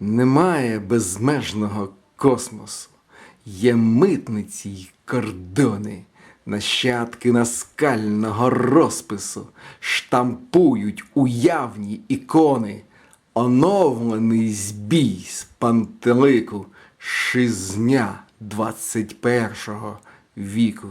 Немає безмежного космосу, є митниці й кордони, нащадки наскального розпису штампують уявні ікони, оновлений збій з пантелику, шизня 21-го віку.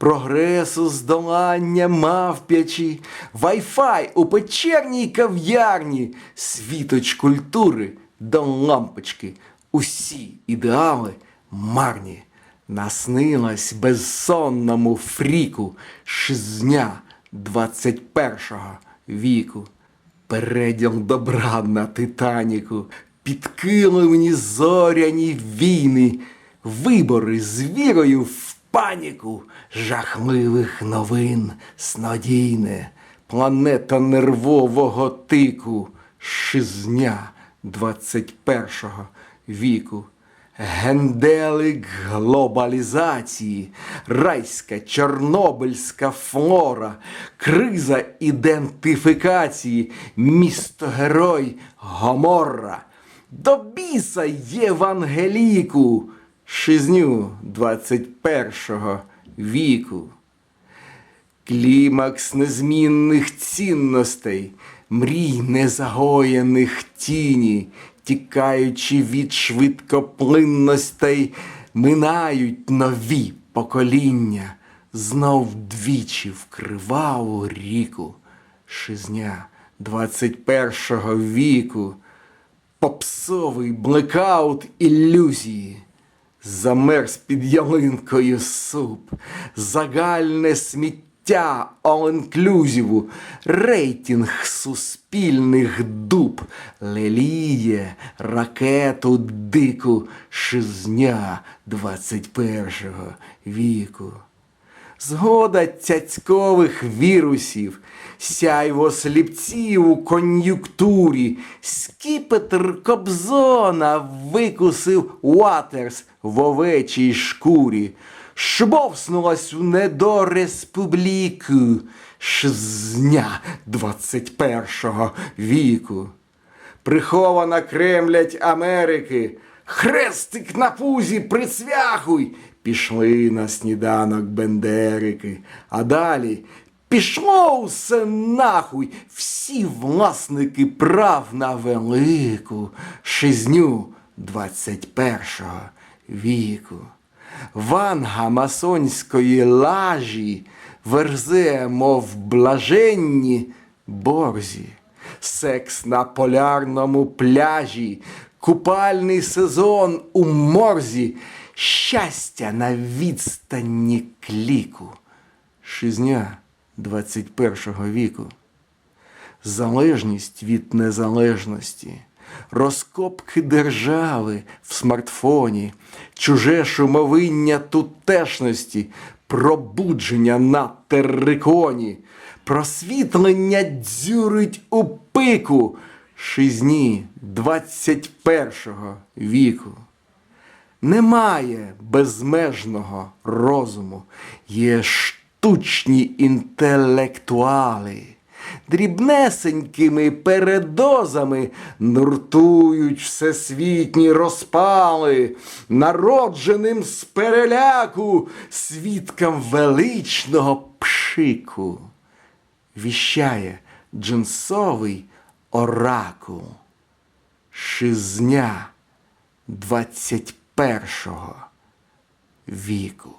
Прогресу здолання мавпячі, вайфай у печерній кав'ярні, світоч культури до лампочки, усі ідеали марні. Наснилась безсонному фріку. Шизня 21-го віку. Переділ добра на Титаніку, підкиливні зоряні війни, вибори з вірою в паніку, жахливих новин снодійне, планета нервового тику, шизня 21-го віку. Генделик глобалізації, райська чорнобильська флора, криза ідентифікації, місто герой Гоморра, до біса Євангеліку, шизню 21-го віку. Клімакс незмінних цінностей, мрій незагоєних тіні, тікаючи від швидкоплинностей, минають нові покоління, знов двічі в криваву ріку, шизня 21-го віку, попсовий блекаут ілюзії. Замерз під ялинкою суп, загальне сміття all-inclusive, рейтинг суспільних дуб, леліє ракету дику шизня 21-го віку. Згода цяцькових вірусів, сяйво сліпців у кон'юнктурі, скіпетр Кобзона викусив Уатерс в овечій шкурі, шбовснулась у недореспубліку шизня 21-го віку. Прихована кремлять Америки, хрестик на пузі присвяхуй. Пішли на сніданок бендерики, а далі пішло усе нахуй, всі власники прав на велику шизню 21-го віку. Ванга масонської лажі верзе, мов блаженні борзі, секс на полярному пляжі, купальний сезон у морзі, щастя на відстані кліку, шизня 21-го віку. Залежність від незалежності, розкопки держави в смартфоні, чуже шумовиння тутешності, пробудження на терриконі, просвітлення дзюрить у пику. Шизні 21-го віку. Немає безмежного розуму, є штучні інтелектуали. Дрібнесенькими передозами нуртують всесвітні розпали, народженим з переляку, свідкам величного пшику. Віщає джинсовий оракул, шизня 21-го віку.